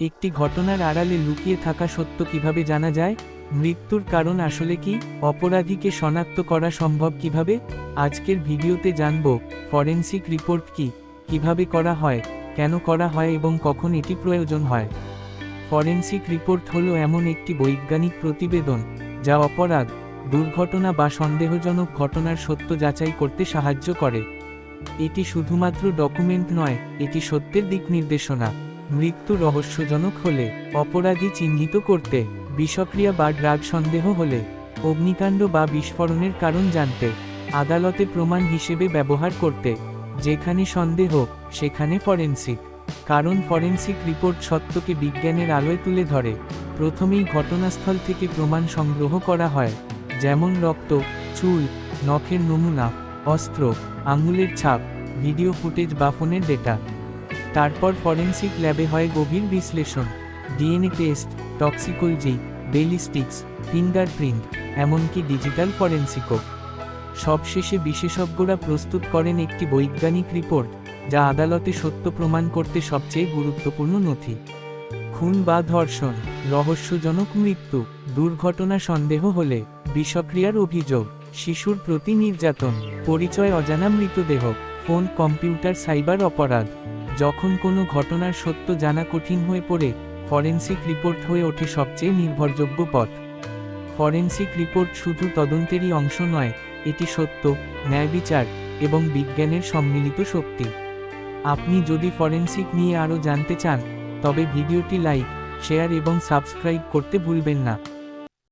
একটি ঘটনার আড়ালে লুকিয়ে থাকা সত্য কীভাবে জানা যায়? মৃত্যুর কারণ আসলে কি? অপরাধীকে শনাক্ত করা সম্ভব কীভাবে? আজকের ভিডিওতে জানব, ফরেন্সিক রিপোর্ট কি? কীভাবে করা হয়? কেন করা হয় এবং কখন এটি প্রয়োজন হয়? ফরেন্সিক রিপোর্ট হলো এমন একটি বৈজ্ঞানিক প্রতিবেদন, যা অপরাধ, দুর্ঘটনা বা সন্দেহজনক ঘটনার সত্য যাচাই করতে সাহায্য করে। এটি শুধুমাত্র ডকুমেন্ট নয়, এটি সত্যের দিক নির্দেশনা। মৃত্যু রহস্যজনক হলে, অপরাধী চিহ্নিত করতে, বিষক্রিয়া বা ড্রাগ সন্দেহ হলে, অগ্নিকাণ্ড বা বিস্ফোরণের কারণ জানতে, আদালতে প্রমাণ হিসেবে ব্যবহার করতে, যেখানে সন্দেহ, সেখানে ফরেন্সিক, কারণ ফরেন্সিক রিপোর্ট সত্যকে বিজ্ঞানের আলোয় তুলে ধরে, প্রথমেই ঘটনাস্থল থেকে প্রমাণ সংগ্রহ করা হয়, যেমন রক্ত, চুল, নখের নমুনা, অস্ত্র, আঙুলের ছাপ, ভিডিও ফুটেজ বা ফোনের ডেটা। তারপর ফরেনসিক ল্যাবে হয় গভীর বিশ্লেষণ, DNA test toxicology ballistics, fingerprint, এমনকি ডিজিটাল ফরেনসিকও। সবশেষে বিশেষজ্ঞরা প্রস্তুত করেন একটি বৈজ্ঞানিক রিপোর্ট, যা আদালতে সত্য প্রমাণ করতে সবচেয়ে গুরুত্বপূর্ণ নথি। খুন বা ধর্ষণ, রহস্যজনক মৃত্যু, দুর্ঘটনা সন্দেহ হলে, বিষক্রিয়ার অভিযোগ, শিশুর প্রতি নির্যাতন, পরিচয় অজানা মৃতদেহ, ফোন, কম্পিউটার, সাইবার অপরাধ। যখন কোনো ঘটনার সত্য জানা কঠিন হয়ে পড়ে, ফরেন্সিক রিপোর্ট হয়ে ওঠে সবচেয়ে নির্ভরযোগ্য পথ। ফরেন্সিক রিপোর্ট শুধু তদন্তেরই অংশ নয়, এটি সত্য, ন্যায় বিচার এবং বিজ্ঞানের সম্মিলিত শক্তি। আপনি যদি ফরেন্সিক নিয়ে আরও জানতে চান, তবে ভিডিওটি লাইক, শেয়ার এবং সাবস্ক্রাইব করতে ভুলবেন না।